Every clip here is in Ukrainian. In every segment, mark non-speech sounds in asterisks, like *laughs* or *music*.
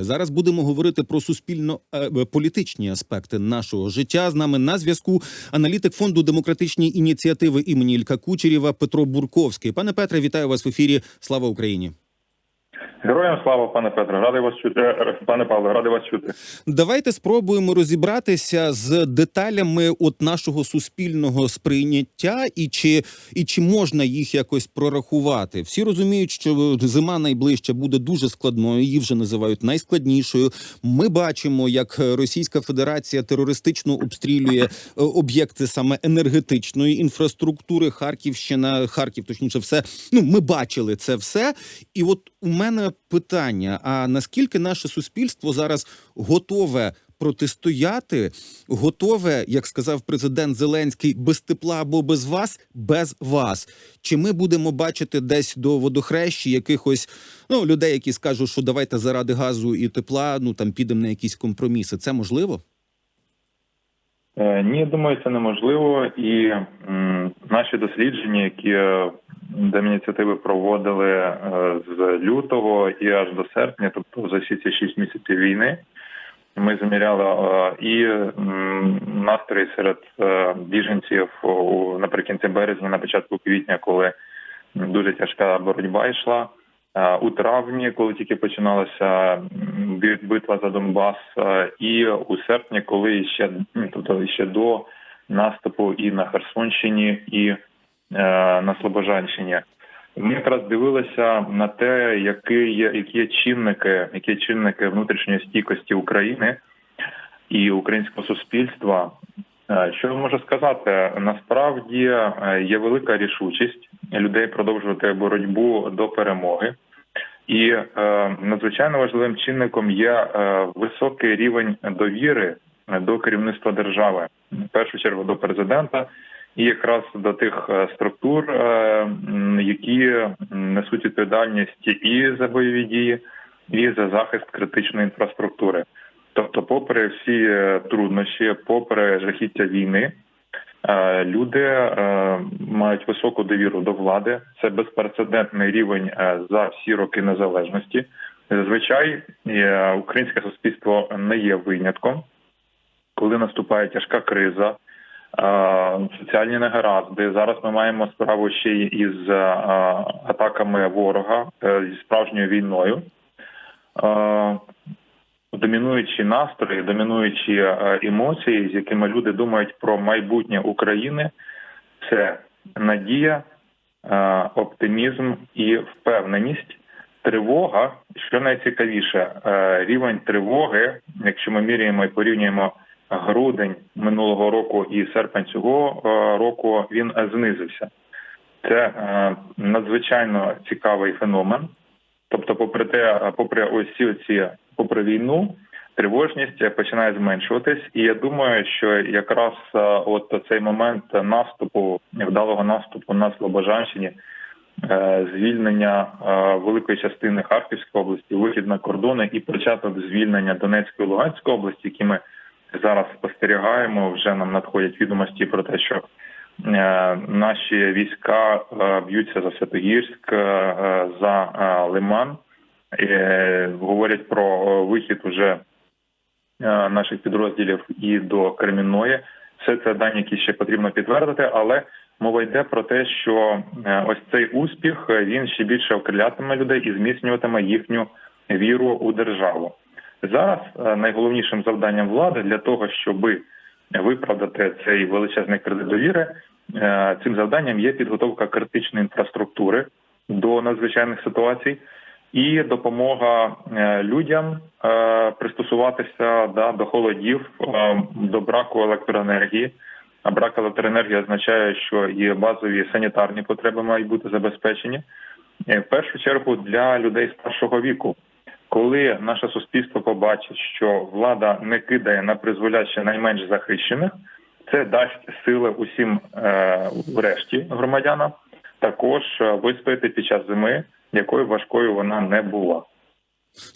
Зараз будемо говорити про суспільно-політичні аспекти нашого життя. З нами на зв'язку аналітик фонду демократичні ініціативи імені Ілька Кучерєва Петро Бурковський. Пане Петре, вітаю вас в ефірі. Слава Україні! Героям слава, пане Петро, радий вас чути. Пане Павло, радий вас чути. Давайте спробуємо розібратися з деталями от нашого суспільного сприйняття і чи, і чи можна їх якось прорахувати. Всі розуміють, що зима найближча буде дуже складною. Її вже називають найскладнішою. Ми бачимо, як Російська Федерація терористично обстрілює е, об'єкти саме енергетичної інфраструктури. Харківщина, Харків, точніше, все. Ну, ми бачили це все. І от у мене питання: а наскільки наше суспільство зараз готове протистояти, готове, як сказав президент Зеленський, без тепла або без вас, без вас? Чи ми будемо бачити десь до водохрещі якихось ну людей, які скажуть, що давайте заради газу і тепла, ну там підемо на якісь компроміси? Це можливо? Е, Ні, думаю, це неможливо. І м, наші дослідження, які е, Демініціативи проводили е, з лютого і аж до серпня, тобто за всі ці шість місяців війни, ми заміряли е, і настрої серед е, біженців наприкінці березня, на початку квітня, коли дуже тяжка боротьба йшла. У травні, коли тільки починалася битва за Донбас, і у серпні, коли ще тобто ще до наступу і на Херсонщині, і на Слобожанщині. Ми якраз дивилися на те, які є, які є чинники, які є чинники внутрішньої стійкості України і українського суспільства. Е, Що я можу сказати? Насправді е, є велика рішучість людей продовжувати боротьбу до перемоги, і е, надзвичайно важливим чинником є е, високий рівень довіри до керівництва держави, в першу чергу до президента, і якраз до тих е, структур, е, які несуть відповідальність і за бойові дії, і за захист критичної інфраструктури. Тобто, попри всі е, труднощі, попри жахіття війни, люди мають високу довіру до влади. Це безпрецедентний рівень за всі роки незалежності. Зазвичай українське суспільство не є винятком, коли наступає тяжка криза. Е, Соціальні негаразди. Зараз ми маємо справу ще із е, атаками ворога е, зі справжньою війною. Домінуючі настрої, домінуючі емоції, з якими люди думають про майбутнє України, це надія, оптимізм і впевненість. Тривога, що найцікавіше, рівень тривоги, якщо ми міряємо і порівнюємо грудень минулого року і серпень цього е, року, він е, знизився. Це е, надзвичайно цікавий феномен. Тобто, попри те, попри ось ці попри війну, тривожність починає зменшуватись, і я думаю, що якраз от цей момент наступу, невдалого наступу на Слобожанщині, звільнення великої частини Харківської області, вихід на кордони і початок звільнення Донецької і Луганської області, які ми зараз спостерігаємо. Вже нам надходять відомості про те, що Е, Наші війська е, б'ються за Святогірськ, е, за Лиман. Говорять про вихід уже наших підрозділів і до Кремінної. Все це дані, які ще потрібно підтвердити, але мова йде про те, що ось цей успіх він ще більше окрилятиме людей і зміцнюватиме їхню віру у державу. Зараз е, найголовнішим завданням влади для того, щоби виправдати цей величезний кредит довіри. Е, Цим завданням є підготовка критичної інфраструктури до надзвичайних ситуацій і допомога е, людям пристосуватися да, до холодів, до браку електроенергії. А брак електроенергії означає, що і базові санітарні потреби мають бути забезпечені. В першу чергу для людей старшого віку. Коли наше суспільство побачить, що влада не кидає на призволяще найменш захищених, це дасть сили усім е, врешті громадянам також е, вистояти під час зими, якою важкою вона не була.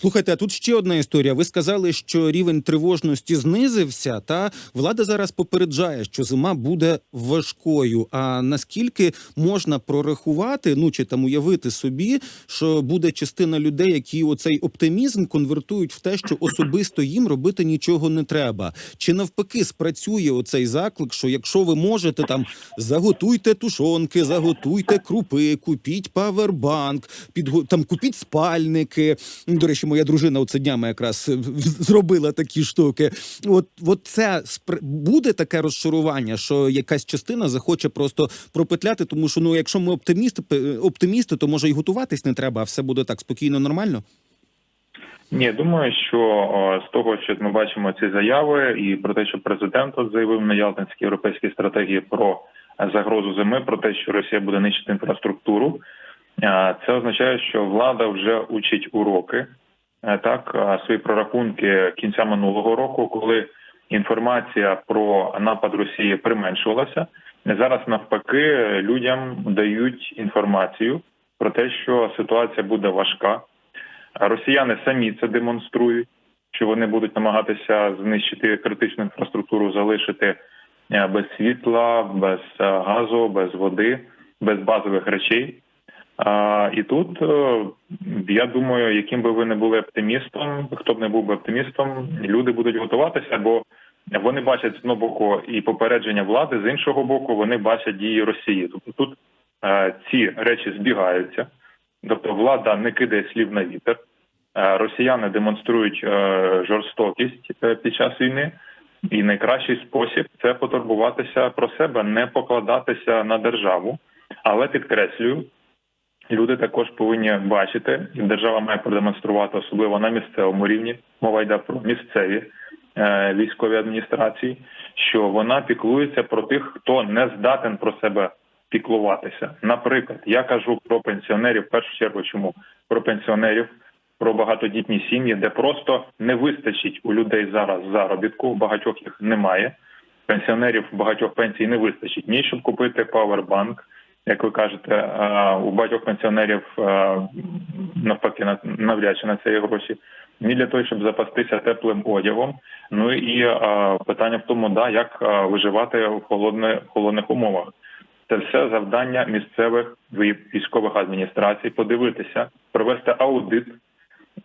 Слухайте, а тут ще одна історія. Ви сказали, що рівень тривожності знизився, та влада зараз попереджає, що зима буде важкою. А наскільки можна прорахувати, ну чи там уявити собі, що буде частина людей, які оцей оптимізм конвертують в те, що особисто їм робити нічого не треба? Чи навпаки спрацює оцей заклик, що якщо ви можете там заготуйте тушонки, заготуйте крупи, купіть павербанк, підго... там купіть спальники. До речі, моя дружина оце днями якраз е, зробила такі штуки. От, от це буде таке розчарування, що якась частина захоче просто пропетляти, тому що ну, якщо ми оптимісти, оптимісти, то може й готуватись не треба, а все буде так спокійно, нормально. Ні, думаю, що з того, що ми бачимо ці заяви, і про те, що президент от заявив на Ялтинській європейській стратегії про загрозу зими, про те, що Росія буде нищити інфраструктуру, е, це означає, що влада вже учить уроки. Е, Так, свої прорахунки кінця минулого року, коли інформація про напад Росії применшувалася. Зараз навпаки людям дають інформацію про те, що ситуація буде важка. Росіяни самі це демонструють, що вони будуть намагатися знищити критичну інфраструктуру, залишити е, без світла, без е, газу, без води, без базових речей. А, і тут е, я думаю, яким би ви не були оптимістом, хто б не був би оптимістом, люди будуть готуватися, бо вони бачать з одного боку і попередження влади, з іншого боку, вони бачать дії Росії. Тобто тут е, ці речі збігаються. Тобто влада не кидає слів на вітер. Е, Росіяни демонструють жорстокість під час війни, і найкращий спосіб це потурбуватися про себе, не покладатися на державу. Але підкреслюю, люди також повинні бачити, і держава має продемонструвати, особливо на місцевому рівні. Мова йде про місцеві е, військові адміністрації, що вона піклується про тих, хто не здатен про себе піклуватися. Наприклад, я кажу про пенсіонерів, в першу чергу, чому про пенсіонерів, про багатодітні сім'ї, де просто не вистачить у людей зараз заробітку, багатьох їх немає. Пенсіонерів багатьох пенсій не вистачить ні щоб купити павербанк, як ви кажете, у багатьох пенсіонерів навпаки на- навряд чи на є гроші, ні для того, щоб запастися теплим одягом. Ну і а, питання в тому, да, як виживати в холодне, холодних умовах. Це все завдання місцевих військових адміністрацій подивитися, провести аудит,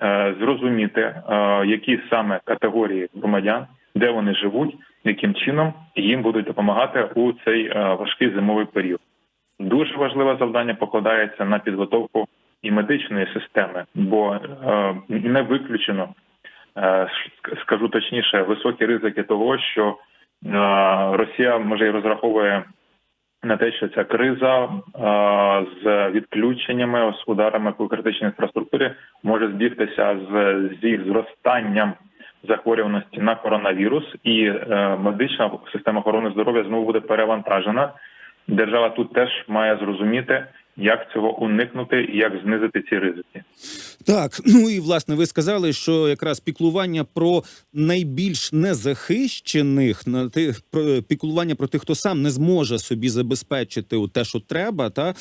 е, зрозуміти, е, які саме категорії громадян, де вони живуть, яким чином їм будуть допомагати у цей е, важкий зимовий період. Дуже важливе завдання покладається на підготовку і медичної системи, бо е, не виключено, е, скажу точніше, високі ризики того, що е, Росія може і розраховує на те, що ця криза з відключеннями, з ударами по критичній інфраструктурі може збігтися з, з їх зростанням захворюваності на коронавірус, і медична система охорони здоров'я знову буде перевантажена. Держава тут теж має зрозуміти, як цього уникнути як знизити ці ризики. Так, *clears throat* ну і власне ви сказали, що якраз піклування про найбільш незахищених на тих про піклування про тих, хто сам не зможе собі забезпечити те, що треба, та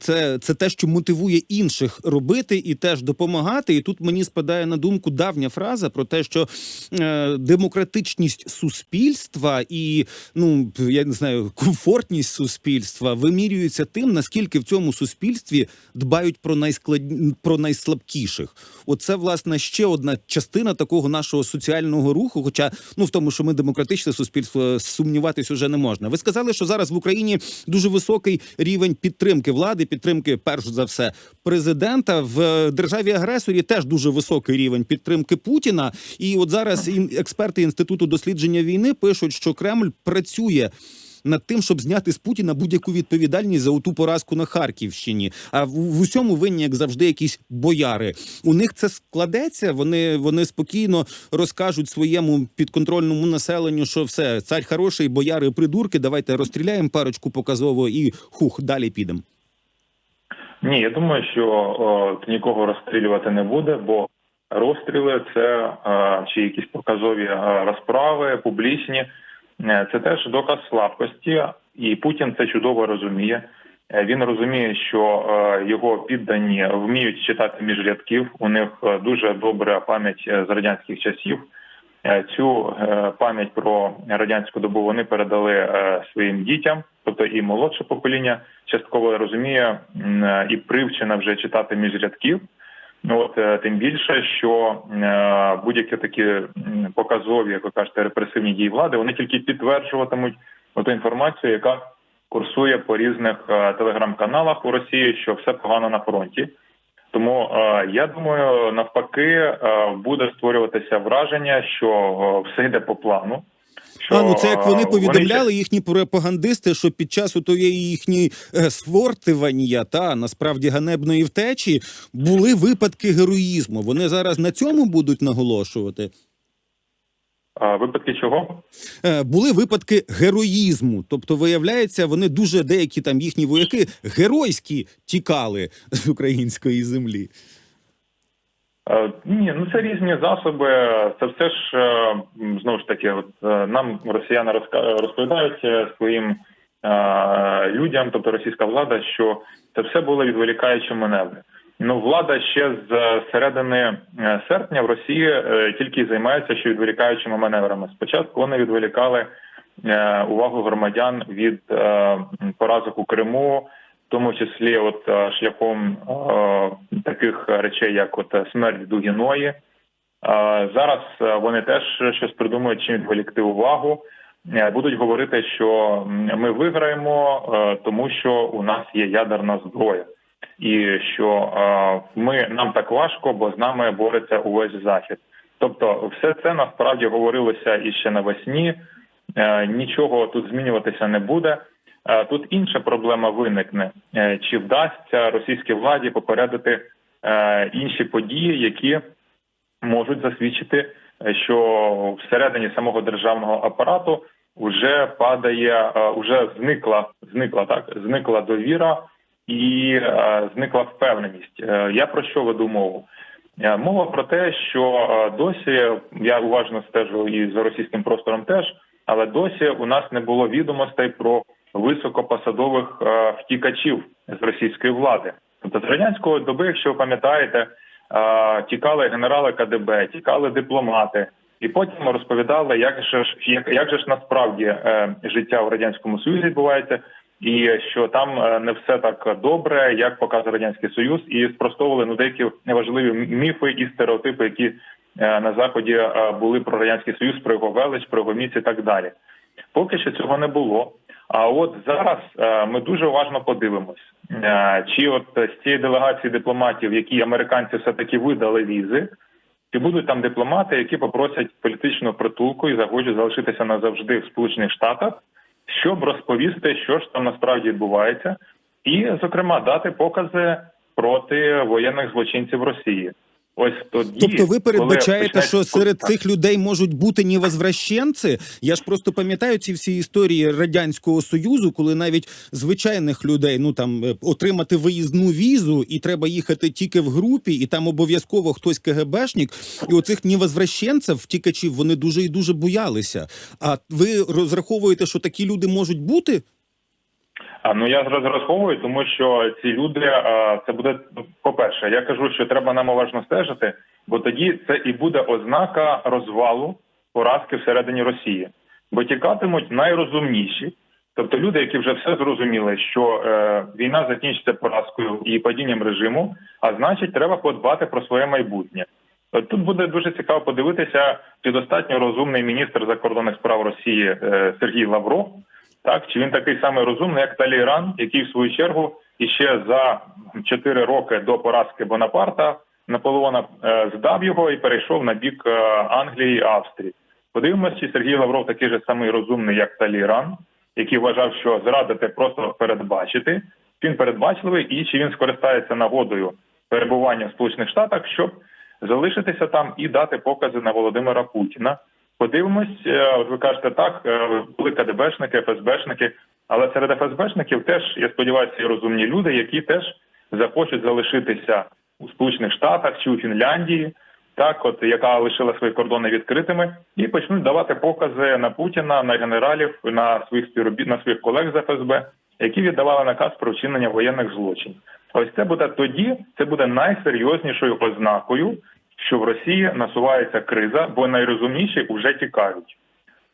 це, це те, що мотивує інших робити і теж допомагати. І тут мені спадає на думку давня фраза про те, що е, демократичність суспільства і ну я не знаю, комфортність суспільства вимірюється тим, наскільки в цьому суспільстві дбають про найсклад... про найслабкіших. Оце власне ще одна частина такого нашого соціального руху. Хоча ну в тому, що ми демократичне суспільство, сумніватись уже не можна. Ви сказали, що зараз в Україні дуже високий рівень підтримки влади, підтримки, перш за все, президента в державі агресорі теж дуже високий рівень підтримки Путіна. І от зараз експерти інституту дослідження війни пишуть, що Кремль працює. Над тим, щоб зняти з Путіна будь-яку відповідальність за оту поразку на Харківщині, а в, усьому винні, як завжди, якісь бояри. У них це складеться. Вони, вони спокійно розкажуть своєму підконтрольному населенню, що все, цар хороший, бояри придурки. Давайте розстріляємо парочку показово і хух, далі підемо. Ні, я думаю, що о, нікого розстрілювати не буде, бо розстріли це чи якісь показові розправи, публічні, це теж доказ слабкості, і Путін це чудово розуміє. Е, Він розуміє, що е, його піддані вміють читати між рядків. У них е, дуже добра пам'ять е, з радянських часів. Е, Цю е, пам'ять про радянську добу вони передали е, своїм дітям, тобто і молодше покоління частково розуміє е, і привчена вже читати між рядків. Ну от е, тим більше, що е, будь-які такі показові, як ви кажете, репресивні дії влади, вони тільки підтверджуватимуть ту інформацію, яка курсує по різних е, телеграм-каналах у Росії, що все погано на фронті. Тому я думаю, навпаки, буде створюватися враження, що все йде по плану. Що, А ну це як вони повідомляли їхні пропагандисти, що під час отоєї їхньої е, свортивання та насправді ганебної втечі були випадки героїзму. Вони зараз на цьому будуть наголошувати. е, випадки чого? Е, Були випадки героїзму, тобто, виявляється, вони дуже деякі там їхні вояки геройські тікали з української землі. Е, Ні, ну це різні засоби. Це все ж е, знову ж таки, от е, нам росіяни розповідають своїм людям, тобто російська влада, що це все були відволікаючі маневри. Ну, влада ще з середини серпня в Росії тільки займається ще відволікаючими маневрами. Спочатку вони відволікали увагу громадян від поразок у Криму, тому числі от е, шляхом е, таких речей, як от е, смерть Дугіної. Зараз вони теж щось придумують, чим відволікти увагу. Будуть говорити, що ми виграємо, тому що у нас є ядерна зброя, і що ми нам так важко, бо з нами бореться увесь захід. Тобто, все це насправді говорилося і ще навесні. Нічого тут змінюватися не буде. Е, Тут інша проблема виникне: Е, чи вдасться російській владі попередити е, інші події, які можуть засвідчити, що всередині самого державного апарату вже падає, вже зникла, зникла так, зникла довіра і зникла впевненість. Я про що веду мову? Мова про те, що досі я уважно стежу і за російським простором теж, але досі у нас не було відомостей про високопосадових е, втікачів з російської влади. Тобто з радянської доби, якщо ви пам'ятаєте, е, тікали генерали КДБ, тікали дипломати, і потім розповідали, як же ж як, як же ж насправді е, життя в радянському союзі відбувається, і що там не все так добре, як показує радянський союз, і спростовували ну деякі неважливі міфи і стереотипи, які на заході були про радянський союз, про його велич, про його міць і так далі. Поки що цього не було. А от зараз е, ми дуже уважно подивимось, е, чи от з цієї делегації дипломатів, які американці все таки видали візи, чи будуть там дипломати, які попросять політичного притулку і захочуть залишитися назавжди в Сполучених Штатах, щоб розповісти, що ж там насправді відбувається, і, зокрема, дати покази проти воєнних злочинців Росії. Ось тоді, Тобто, ви передбачаєте, що серед цих людей можуть бути невозвращенці? Я ж просто пам'ятаю ці всі історії радянського союзу, коли навіть звичайних людей ну там е, отримати виїзну візу, і треба їхати тільки в групі, і там обов'язково хтось КГБшник. І оцих невозвращенців, втікачів, вони дуже і дуже боялися. А ви розраховуєте, що такі люди можуть бути? Ну я розраховую, тому що ці люди це буде ну, по-перше, я кажу, що треба нам уважно стежити, бо тоді це і буде ознака розвалу поразки всередині Росії, бо тікатимуть найрозумніші, тобто люди, які вже все зрозуміли, що е, війна закінчиться поразкою і падінням режиму, а значить, треба подбати про своє майбутнє. Тут буде дуже цікаво подивитися, чи достатньо розумний міністр закордонних справ Росії е, Сергій Лавров. Так, чи він такий самий розумний, як Талейран, який в свою чергу іще за 4 роки до поразки Бонапарта Наполеона е, здав його і перейшов на бік е, Англії і Австрії. Подивимося, чи Сергій Лавров такий же самий розумний, як Талейран, який вважав, що зрадити просто передбачити. Він передбачливий, і чи він скористається нагодою перебування в Сполучених Штатах, щоб залишитися там і дати покази на Володимира Путіна. Подивимось, е, от ви кажете, так е, були КДБшники, ФСБшники, але серед ФСБшників теж я сподіваюся, є розумні люди, які теж захочуть залишитися у Сполучених Штатах чи у Фінляндії, так от яка лишила свої кордони відкритими, і почнуть давати покази на Путіна, на генералів, на своїх співробіт, на своїх колег з ФСБ, які віддавали наказ про вчинення воєнних злочинів. Ось це буде тоді, це буде найсерйознішою ознакою, що в Росії насувається криза, бо найрозумніші вже тікають.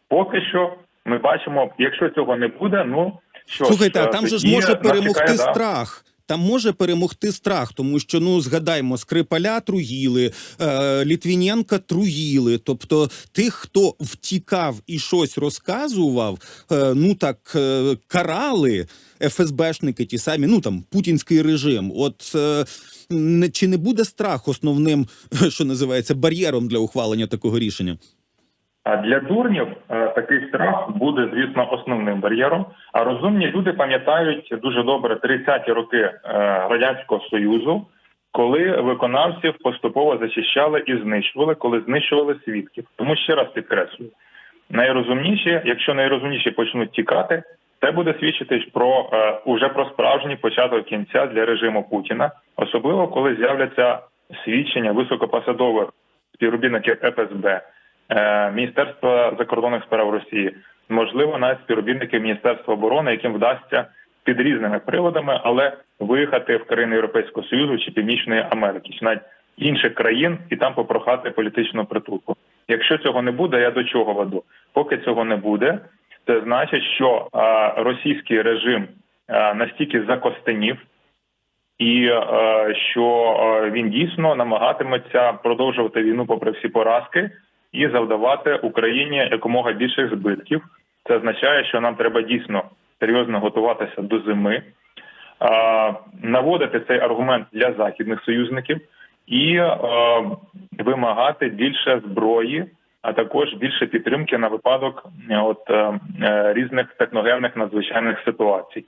Поки що ми бачимо, якщо цього не буде, ну що Слухайте, ж, а там же ж може перемогти чекає, да, страх. Там може перемогти страх, тому що ну згадаймо, Скрипаля труїли, е, Літвіненка труїли. Тобто тих, хто втікав і щось розказував, е, ну так е, карали ФСБшники, ті самі, ну там путінський режим. От е, не, чи не буде страх основним, *laughs* що називається, бар'єром для ухвалення такого рішення? А для дурнів е, такий страх буде, звісно, основним бар'єром. А розумні люди пам'ятають дуже добре 30-ті роки е, радянського союзу, коли виконавців поступово зачищали і знищували, коли знищували свідків. Тому ще раз підкреслюю, найрозумніші, якщо найрозумніші почнуть тікати, це буде свідчити про е, уже про справжній початок кінця для режиму Путіна, особливо коли з'являться свідчення високопосадових співробітників ФСБ. Е, Міністерства закордонних справ Росії, можливо, навіть співробітники Міністерства оборони, яким вдасться під різними приводами, але виїхати в країни Європейського Союзу чи Північної Америки, чи навіть інших країн і там попрохати політичну притулку. Якщо цього не буде, я до чого веду? Поки цього не буде, це значить, що е, російський режим е, настільки закостенів, і що він дійсно намагатиметься продовжувати війну попри всі поразки і завдавати Україні якомога більших збитків. Це означає, що нам треба дійсно серйозно готуватися до зими, наводити цей аргумент для західних союзників і е, вимагати більше зброї, а також більше підтримки на випадок е, от е, різних техногенних надзвичайних ситуацій.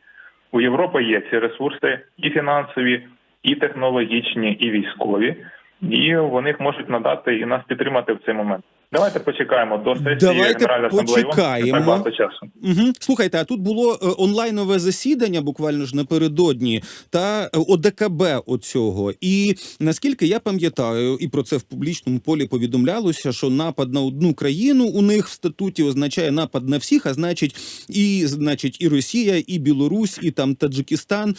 У Європи є ці ресурси і фінансові, і технологічні, і військові, і вони можуть надати і нас підтримати в цей момент. Давайте почекаємо до сесії Давайте Генеральної почекаємо. Багато часу. Угу. Слухайте, а тут було е, онлайнове засідання буквально ж напередодні та е, ОДКБ оцього. І наскільки я пам'ятаю, і про це в публічному полі повідомлялося, що напад на одну країну у них в статуті означає напад на всіх, а значить, і значить, і Росія, і Білорусь, і там Таджикистан.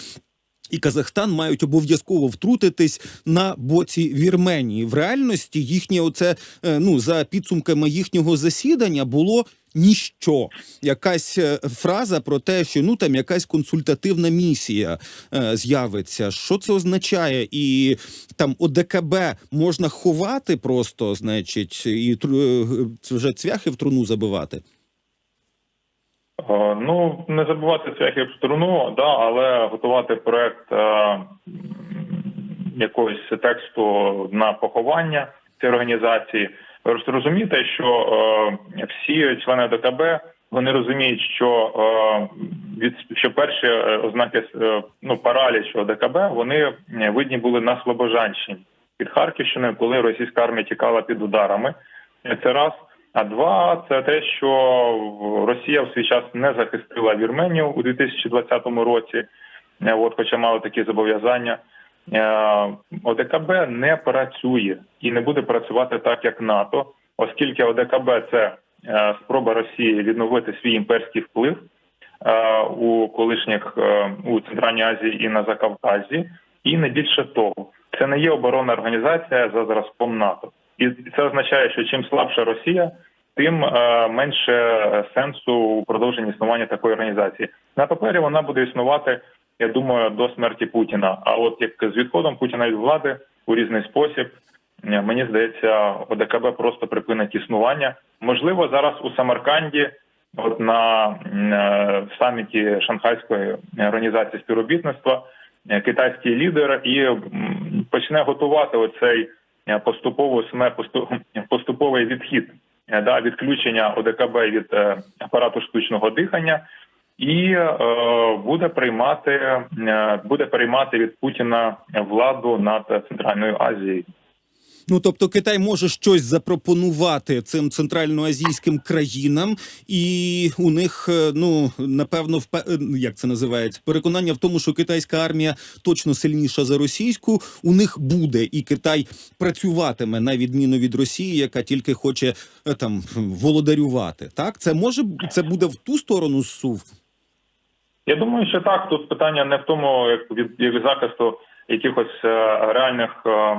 І Казахстан мають обов'язково втрутитись на боці Вірменії. В реальності їхнє оце е, ну за підсумками їхнього засідання було ніщо. Якась е, фраза про те, що ну там якась консультативна місія е, з'явиться. Що це означає? І там ОДКБ можна ховати просто, значить, і е, вже цвяхи в труну забивати. Е, Ну не забувати цвяхи в струну, да, але готувати проект е, якогось тексту на поховання цієї організації. Ви розумієте, що е, всі члени ДКБ вони розуміють, що е, від що перші е, ознаки е, ну паралічу ДКБ вони е, видні були на Слобожанщині під Харківщиною, коли російська армія тікала під ударами. Це раз. А два це те, що Росія в свій час не захистила Вірменію у 2020 році, е, от хоча мали такі зобов'язання. Е, ОДКБ не працює і не буде працювати так, як НАТО, оскільки ОДКБ це е, спроба Росії відновити свій імперський вплив у колишніх у Центральній Азії і на Закавказі, і не більше того, це не є оборонна організація за зразком НАТО. І це означає, що чим слабша Росія, тим е, менше сенсу у продовженні існування такої організації. На папері вона буде існувати, я думаю, до смерті Путіна. А от як з відходом Путіна від влади у різний спосіб, е, мені здається, ОДКБ просто припинить існування. Можливо, зараз у Самарканді, от на е, саміті Шанхайської організації співробітництва, е, китайський лідер і почне готувати оцей е, поступову сме посту- *laughs* поступовий відхід е, да, відключення ОДКБ від е, апарату штучного дихання, і е, буде приймати е, буде приймати від Путіна владу над Центральною Азією. Ну тобто Китай може щось запропонувати цим центральноазійським країнам, і у них е, ну напевно впе- е, як це називається переконання в тому, що китайська армія точно сильніша за російську. У них буде, і Китай працюватиме на відміну від Росії, яка тільки хоче е, там володарювати. Так, це може це буде в ту сторону зсув. Я думаю, що так. Тут питання не в тому, як від, як захисту якихось е, реальних е,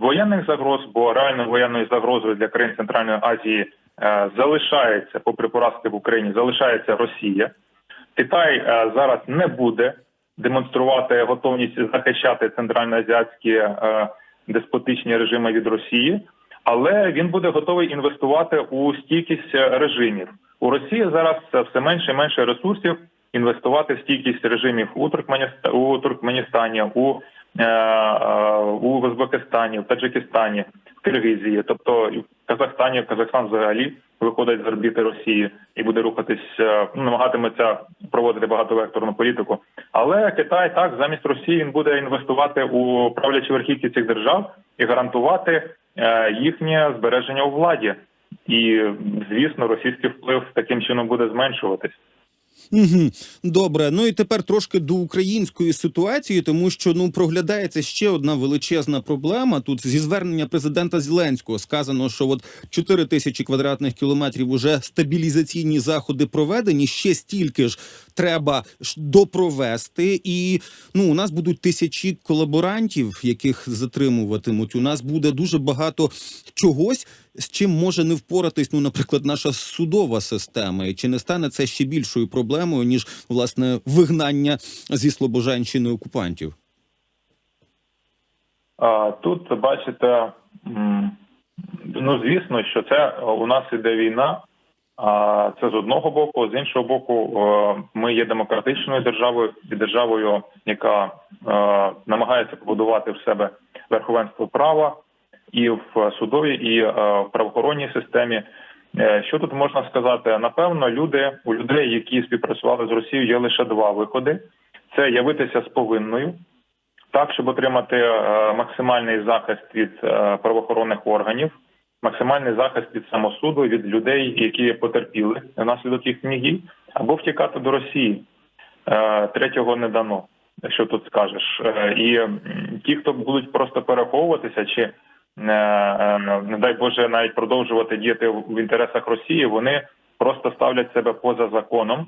воєнних загроз, бо реальною воєнною загрозою для країн Центральної Азії е, залишається, попри поразки в Україні, залишається Росія. Китай зараз не буде демонструвати готовність захищати центральноазіатські деспотичні режими від Росії, але він буде готовий інвестувати у стійкість режимів. У Росії зараз все менше і менше ресурсів інвестувати в стійкість режимів у Туркменіста у Туркменістані, у, у Узбекистані, в Таджикистані, в Киргизії, тобто в Казахстані, Казахстан взагалі виходить з орбіти Росії і буде рухатись, е, намагатиметься проводити багатовекторну політику. Але Китай так замість Росії він буде інвестувати у правлячі верхівки цих держав і гарантувати е, їхнє збереження у владі. І звісно, російський вплив таким чином буде зменшуватись. Добре, ну і тепер трошки до української ситуації, тому що ну проглядається ще одна величезна проблема. Тут зі звернення президента Зеленського сказано, що от 4 тисячі квадратних кілометрів уже стабілізаційні заходи проведені. Ще стільки ж треба допровести. І ну у нас будуть тисячі колаборантів, яких затримуватимуть. У нас буде дуже багато чогось, з чим може не впоратись, ну, наприклад, наша судова система, і чи не стане це ще більшою проблемою ніж власне вигнання зі Слобожанщини окупантів? Тут бачите, ну звісно, що це е, у нас іде війна. Це з одного боку, з іншого боку, е, ми є демократичною державою і державою, яка е, намагається побудувати в себе верховенство права і в судовій, і е, в правоохоронній системі. Що тут можна сказати? Напевно, люди у людей, які співпрацювали з Росією, є лише два виходи: це явитися з повинною, так, щоб отримати максимальний захист від правоохоронних органів, максимальний захист від самосуду, від людей, які потерпіли внаслідок їхніх дій, або втікати до Росії. Е, Третього не дано. Що тут скажеш? Е, І ті, хто будуть просто переховуватися, чи е, не дай Боже навіть продовжувати діяти в інтересах Росії, вони просто ставлять себе поза законом.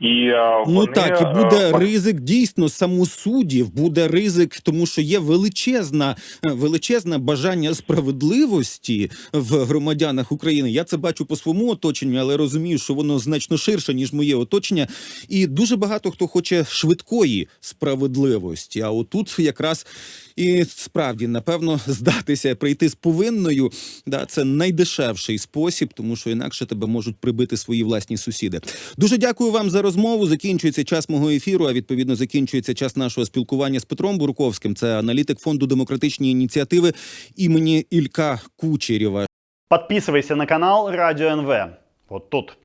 І е, Ну так, і е, буде ризик дійсно самосудів, буде ризик, тому що є величезна, е, величезне бажання справедливості в громадянах України. Я це бачу по своєму оточенню, але розумію, що воно значно ширше, ніж моє оточення. І дуже багато хто хоче швидкої справедливості. А отут якраз і справді напевно здатися, прийти з повинною. Да, це найдешевший спосіб, тому що інакше тебе можуть прибити свої власні сусіди. Дуже дякую вам за розмову. Закінчується час мого ефіру. А відповідно закінчується час нашого спілкування з Петром Бурковським. Це аналітик фонду демократичні ініціативи імені Ілька Кучерєва. Подписывайся на канал Радио НВ. Вот тут.